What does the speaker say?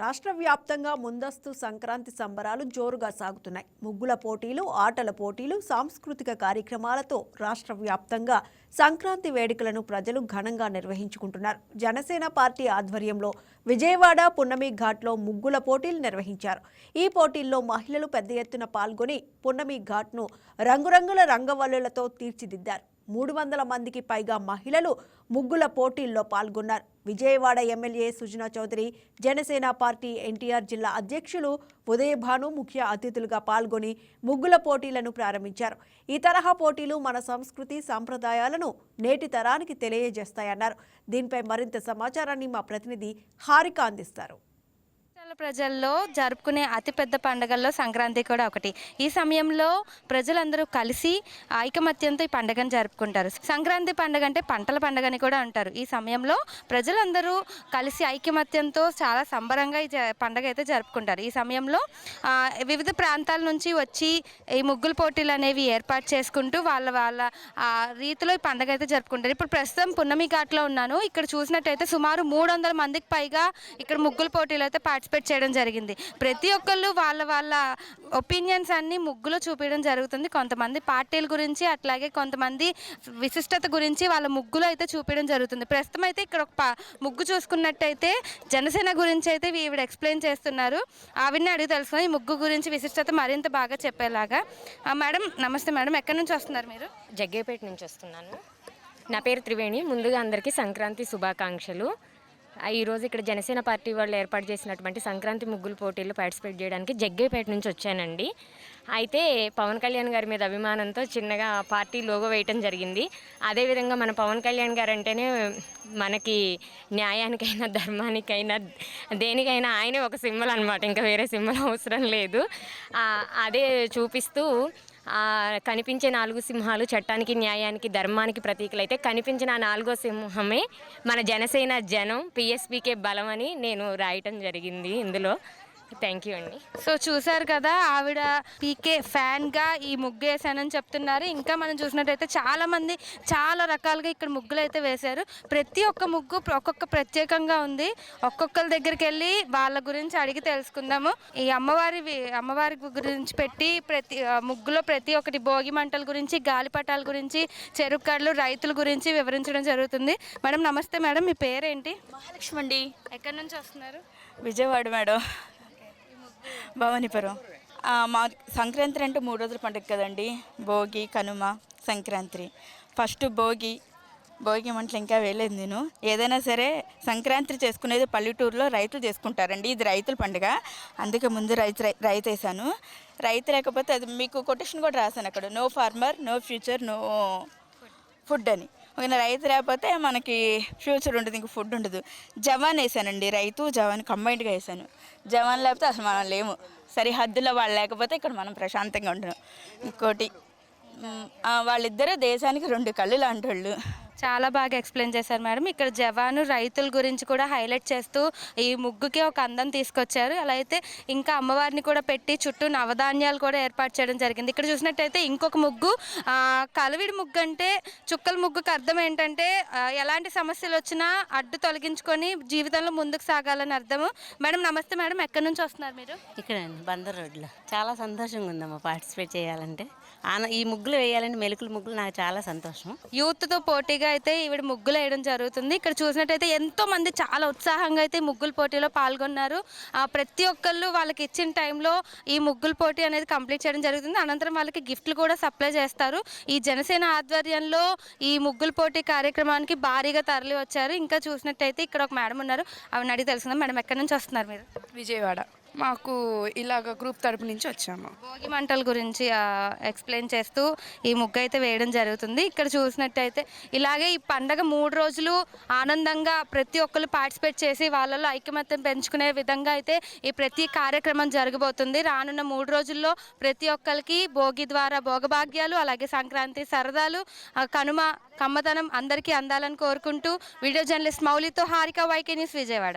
రాష్ట్ర వ్యాప్తంగా ముందస్తు సంక్రాంతి సంబరాలు జోరుగా సాగుతున్నాయి. ముగ్గుల పోటీలు ఆటల పోటీలు సాంస్కృతిక కార్యక్రమాలతో రాష్ట్ర వ్యాప్తంగా సంక్రాంతి వేడుకలను ప్రజలు ఘనంగా నిర్వహించుకుంటున్నారు. జనసేన పార్టీ ఆధ్వర్యంలో విజయవాడ పున్నమి ఘాట్లో ముగ్గుల పోటీలు నిర్వహించారు. ఈ పోటీల్లో మహిళలు పెద్ద ఎత్తున పాల్గొని పున్నమి ఘాట్ను రంగురంగుల రంగవల్లులతో తీర్చిదిద్దారు. మూడు వందల మందికి పైగా మహిళలు ముగ్గుల పోటీల్లో పాల్గొన్నారు. విజయవాడ ఎమ్మెల్యే సుజనా చౌదరి జనసేన పార్టీ ఎన్టీఆర్ జిల్లా అధ్యక్షులు ఉదయభాను ముఖ్య అతిథులుగా పాల్గొని ముగ్గుల పోటీలను ప్రారంభించారు. ఈ తరహా పోటీలు మన సంస్కృతి సాంప్రదాయాలను నేటి తరానికి తెలియజేస్తాయన్నారు. దీనిపై మరింత సమాచారాన్ని మా ప్రతినిధి హారిక అందిస్తారు. రాష్ట్రాల ప్రజల్లో జరుపుకునే అతిపెద్ద పండుగల్లో సంక్రాంతి కూడా ఒకటి. ఈ సమయంలో ప్రజలందరూ కలిసి ఐకమత్యంతో ఈ పండుగను జరుపుకుంటారు. సంక్రాంతి పండుగ అంటే పంటల పండుగ అని కూడా అంటారు. ఈ సమయంలో ప్రజలందరూ కలిసి ఐకమత్యంతో చాలా సంబరంగా ఈ జ- పండుగ అయితే జరుపుకుంటారు. ఈ సమయంలో వివిధ ప్రాంతాల నుంచి వచ్చి ఈ ముగ్గుల పోటీలు అనేవి ఏర్పాటు చేసుకుంటూ వాళ్ళ వాళ్ళ రీతిలో ఈ పండుగ అయితే జరుపుకుంటారు. ఇప్పుడు ప్రస్తుతం పున్నమి ఘాట్లో ఉన్నాను. ఇక్కడ చూసినట్టయితే సుమారు మూడు వందల మందికి పైగా ఇక్కడ ముగ్గుల పోటీలు అయితే పార్టిసిపేట్ చేయడం జరిగింది. ప్రతి ఒక్కళ్ళు వాళ్ళ వాళ్ళ ఒపీనియన్స్ అన్ని ముగ్గులో చూపించడం జరుగుతుంది. కొంతమంది పార్టీల గురించి అట్లాగే కొంతమంది విశిష్టత గురించి వాళ్ళ ముగ్గులో అయితే చూపించడం జరుగుతుంది. ప్రస్తుతం అయితే ఇక్కడ ఒక ప- ముగ్గు చూసుకున్నట్టయితే జనసేన గురించి అయితే ఈవిడ ఎక్స్ప్లెయిన్ చేస్తున్నారు. ఆవిడని అడిగి తెలుసుకుని ఈ ముగ్గు గురించి విశిష్టత మరింత బాగా చెప్పేలాగా. మేడం నమస్తే మేడం. ఎక్కడి నుంచి వస్తున్నారు మీరు? జగ్గేపేట నుంచి వస్తున్నాను. నా పేరు త్రివేణి. ముందుగా అందరికీ సంక్రాంతి శుభాకాంక్షలు. ఈరోజు ఇక్కడ జనసేన పార్టీ వాళ్ళు ఏర్పాటు చేసినటువంటి సంక్రాంతి ముగ్గులు పోటీల్లో పార్టిసిపేట్ చేయడానికి జగ్గేపేట నుంచి వచ్చానండి. అయితే పవన్ కళ్యాణ్ గారి మీద అభిమానంతో చిన్నగా పార్టీ లోగో వేయటం జరిగింది. అదేవిధంగా మన పవన్ కళ్యాణ్ గారు అంటేనే మనకి న్యాయానికైనా ధర్మానికైనా దేనికైనా ఆయనే ఒక సింబల్ అనమాట ఇంకా వేరే సింబల్ అవసరం లేదు. అదే చూపిస్తూ కనిపించే నాలుగు సింహాలు చట్టానికి న్యాయానికి ధర్మానికి ప్రతీకలు అయితే కనిపించిన నాలుగో సింహమే మన జనసేన జనం పిఎస్పీకే బలం అని నేను రాయటం జరిగింది ఇందులో. థ్యాంక్ యూ అండి. సో చూసారు కదా ఆవిడ పీకే ఫ్యాన్గా ఈ ముగ్గు వేసానని చెప్తున్నారు. ఇంకా మనం చూసినట్టయితే చాలా మంది చాలా రకాలుగా ఇక్కడ ముగ్గులు అయితే వేశారు. ప్రతి ఒక్క ముగ్గు ఒక్కొక్క ప్రత్యేకంగా ఉంది. ఒక్కొక్కరి దగ్గరికి వెళ్ళి వాళ్ళ గురించి అడిగి తెలుసుకుందాము. ఈ అమ్మవారి అమ్మవారి గురించి పెట్టి ప్రతి ముగ్గులో ప్రతి ఒక్కటి భోగి మంటల గురించి గాలిపటాల గురించి చెరుకు కళ్ళు రైతుల గురించి వివరించడం జరుగుతుంది. మేడం నమస్తే మేడం మీ పేరేంటి? మహాలక్ష్మి అండి. ఎక్కడి నుంచి వస్తున్నారు? విజయవాడ మేడం. భవానీపురం మా సంక్రాంతి అంటే మూడు రోజుల పండుగ కదండి. భోగి కనుమ సంక్రాంతి. ఫస్ట్ భోగి. భోగి మంటలు ఇంకా వేయలేదు నేను. ఏదైనా సరే సంక్రాంతి చేసుకునేది పల్లెటూరులో రైతులు చేసుకుంటారండి. ఇది రైతుల పండుగ. అందుకే ముందు రైతు రై- రైతు వేసాను రైతు లేకపోతే అది మీకు కొటేషన్ కూడా రాశాను అక్కడ. No farmer no future no food అని. ఒకవేళ రైతు లేకపోతే మనకి ఫ్యూచర్ ఉండదు ఇంక ఫుడ్ ఉండదు. జవాన్ వేసానండి రైతు జవాన్ కంబైన్డ్గా వేసాను. జవాన్ లేకపోతే అసలు మనం లేము. సరిహద్దులో వాళ్ళు లేకపోతే ఇక్కడ మనం ప్రశాంతంగా ఉండడం ఇంకోటి వాళ్ళిద్దరూ దేశానికి రెండు కళ్ళు లాంటి వాళ్ళు చాలా బాగా ఎక్స్ప్లెయిన్ చేశారు మేడం. ఇక్కడ జవాను రైతుల గురించి కూడా హైలైట్ చేస్తూ ఈ ముగ్గుకి ఒక అందం తీసుకొచ్చారు. అలా అయితే ఇంకా అమ్మవారిని కూడా పెట్టి చుట్టూ నవధాన్యాలు కూడా ఏర్పాటు చేయడం జరిగింది. ఇక్కడ చూసినట్టయితే ఇంకొక ముగ్గు కలవిడి ముగ్గు అంటే చుక్కల ముగ్గుకి అర్థం ఏంటంటే ఎలాంటి సమస్యలు వచ్చినా అడ్డు తొలగించుకొని జీవితంలో ముందుకు సాగాలని అర్థము. మేడం నమస్తే మేడం. ఎక్కడి నుంచి వస్తున్నారు మీరు? ఇక్కడ బందర్ రోడ్లో. చాలా సంతోషంగా ఉందమ్మా పార్టిసిపేట్ చేయాలంటే. ఈ ముగ్గులు వేయాలంటే మెలుకుల ముగ్గులు నాకు చాలా సంతోషం. యూత్తో పోటీగా అయితే ఈవిడ ముగ్గులు వేయడం జరుగుతుంది. ఇక్కడ చూసినట్టయితే ఎంతో మంది చాలా ఉత్సాహంగా అయితే ముగ్గుల పోటీలో పాల్గొన్నారు. ప్రతి ఒక్కళ్ళు వాళ్ళకి ఇచ్చిన టైంలో ఈ ముగ్గుల పోటీ అనేది కంప్లీట్ చేయడం జరుగుతుంది. అనంతరం వాళ్ళకి గిఫ్ట్లు కూడా సప్లై చేస్తారు. ఈ జనసేన ఆధ్వర్యంలో ఈ ముగ్గుల పోటీ కార్యక్రమానికి భారీగా తరలి వచ్చారు ఇంకా చూసినట్టయితే ఇక్కడ ఒక మేడం ఉన్నారు. ఆవిడ అడిగి తెలుసుకుందాం. మేడం ఎక్కడి నుంచి వస్తున్నారు మీరు? విజయవాడ. మాకు ఇలాగ గ్రూప్ తరపు నుంచి వచ్చాము. భోగి మంటల గురించి ఎక్స్ప్లెయిన్ చేస్తూ ఈ ముగ్గు అయితే వేయడం జరుగుతుంది. ఇక్కడ చూసినట్టయితే ఇలాగే ఈ పండగ మూడు రోజులు ఆనందంగా ప్రతి ఒక్కరు పార్టిసిపేట్ చేసి వాళ్ళలో ఐకమత్యం పెంచుకునే విధంగా అయితే ఈ ప్రతి కార్యక్రమం జరగబోతుంది. రానున్న మూడు రోజుల్లో ప్రతి ఒక్కరికి భోగి ద్వారా భోగభాగ్యాలు అలాగే సంక్రాంతి సరదాలు ఆ, కనుమ కమ్మతనం అందరికీ అందాలని కోరుకుంటూ video journalist మౌలితో Harika YK news Vijayawada.